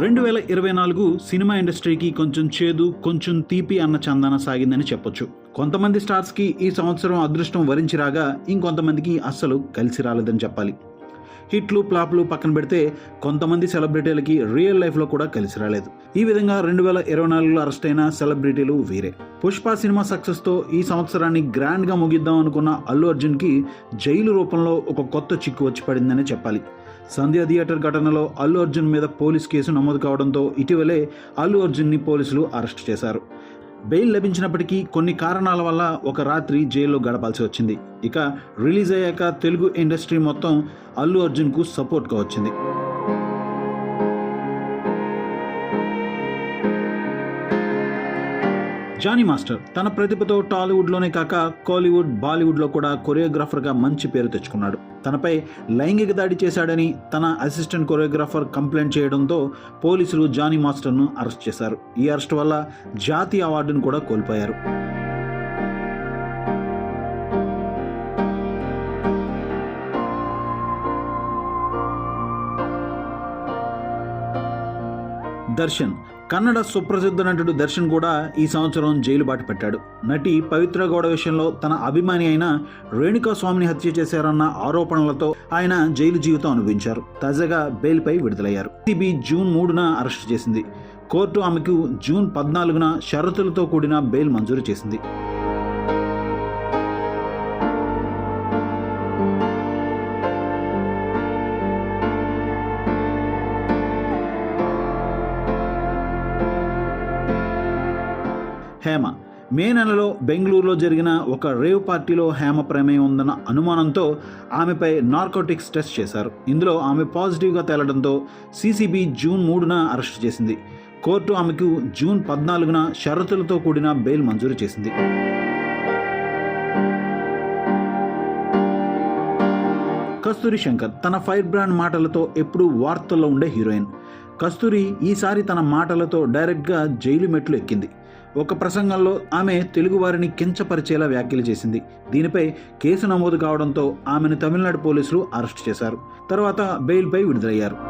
రెండు వేల ఇరవై నాలుగు సినిమా ఇండస్ట్రీకి కొంచెం చేదు కొంచెం తీపి అన్న చందన సాగిందని చెప్పొచ్చు. కొంతమంది స్టార్స్కి ఈ సంవత్సరం అదృష్టం వరించి రాగా ఇంకొంతమందికి అస్సలు కలిసి రాలేదని చెప్పాలి. హిట్లు ప్లాప్లు పక్కన పెడితే కొంతమంది సెలబ్రిటీలకి రియల్ లైఫ్లో కూడా కలిసి రాలేదు. ఈ విధంగా రెండు వేల ఇరవై నాలుగులో అరెస్ట్ అయిన సెలబ్రిటీలు వీరే. పుష్ప సినిమా సక్సెస్తో ఈ సంవత్సరాన్ని గ్రాండ్గా ముగిద్దాం అనుకున్న అల్లు అర్జున్కి జైలు రూపంలో ఒక కొత్త చిక్కు వచ్చి పడిందనే చెప్పాలి. సంధ్య థియేటర్ ఘటనలో అల్లు అర్జున్ మీద పోలీస్ కేసు నమోదు కావడంతో ఇటీవలే అల్లు అర్జున్ని పోలీసులు అరెస్ట్ చేశారు. బెయిల్ లభించినప్పటికీ కొన్ని కారణాల వల్ల ఒక రాత్రి జైల్లో గడపాల్సి వచ్చింది. ఇక రిలీజ్ అయ్యాక తెలుగు ఇండస్ట్రీ మొత్తం అల్లు అర్జున్కు సపోర్ట్గా వచ్చింది. జానీ మాస్టర్ తన ప్రతిభతో టాలీవుడ్లోనే కాక కాలీవుడ్ బాలీవుడ్లో కూడా కొరియోగ్రాఫర్గా మంచి పేరు తెచ్చుకున్నాడు. తనపై లైంగిక దాడి చేశాడని తన అసిస్టెంట్ కొరియోగ్రాఫర్ కంప్లైంట్ చేయడంతో పోలీసులు జానీ మాస్టర్ను అరెస్ట్ చేశారు. ఈ అరెస్ట్ వల్ల జాతీయ అవార్డును కూడా కోల్పోయారు. దర్శన్. కన్నడ సుప్రసిద్ధ నటుడు దర్శన్ కూడా ఈ సంవత్సరం జైలు బాట పెట్టాడు. నటి పవిత్ర గౌడ విషయంలో తన అభిమాని అయిన రేణుకా స్వామిని హత్య చేశారన్న ఆరోపణలతో ఆయన జైలు జీవితం అనుభవించారు. తాజాగా బెయిల్పై విడుదలయ్యారు. సిబి జూన్ మూడున అరెస్ట్ చేసింది. కోర్టు ఆమెకు జూన్ పద్నాలుగున షరతులతో కూడిన బెయిల్ మంజూరు చేసింది. హేమ. మే నెలలో బెంగళూరులో జరిగిన ఒక రేవ్ పార్టీలో హేమ ప్రమేయం ఉందన్న అనుమానంతో ఆమెపై నార్కోటిక్స్ టెస్ట్ చేశారు. ఇందులో ఆమె పాజిటివ్గా తేలడంతో సీసీబీ జూన్ మూడున అరెస్ట్ చేసింది. కోర్టు ఆమెకు జూన్ పద్నాలుగున షరతులతో కూడిన బెయిల్ మంజూరు చేసింది. కస్తూరి శంకర్ తన ఫైర్ బ్రాండ్ మాటలతో ఎప్పుడూ వార్తల్లో ఉండే హీరోయిన్. కస్తూరి ఈసారి తన మాటలతో డైరెక్ట్గా జైలు మెట్లు ఎక్కింది. ఒక ప్రసంగంలో ఆమె తెలుగువారిని కించపరిచేలా వ్యాఖ్యలు చేసింది. దీనిపై కేసు నమోదు కావడంతో ఆమెను తమిళనాడు పోలీసులు అరెస్ట్ చేశారు. తర్వాత బెయిల్పై విడుదలయ్యారు.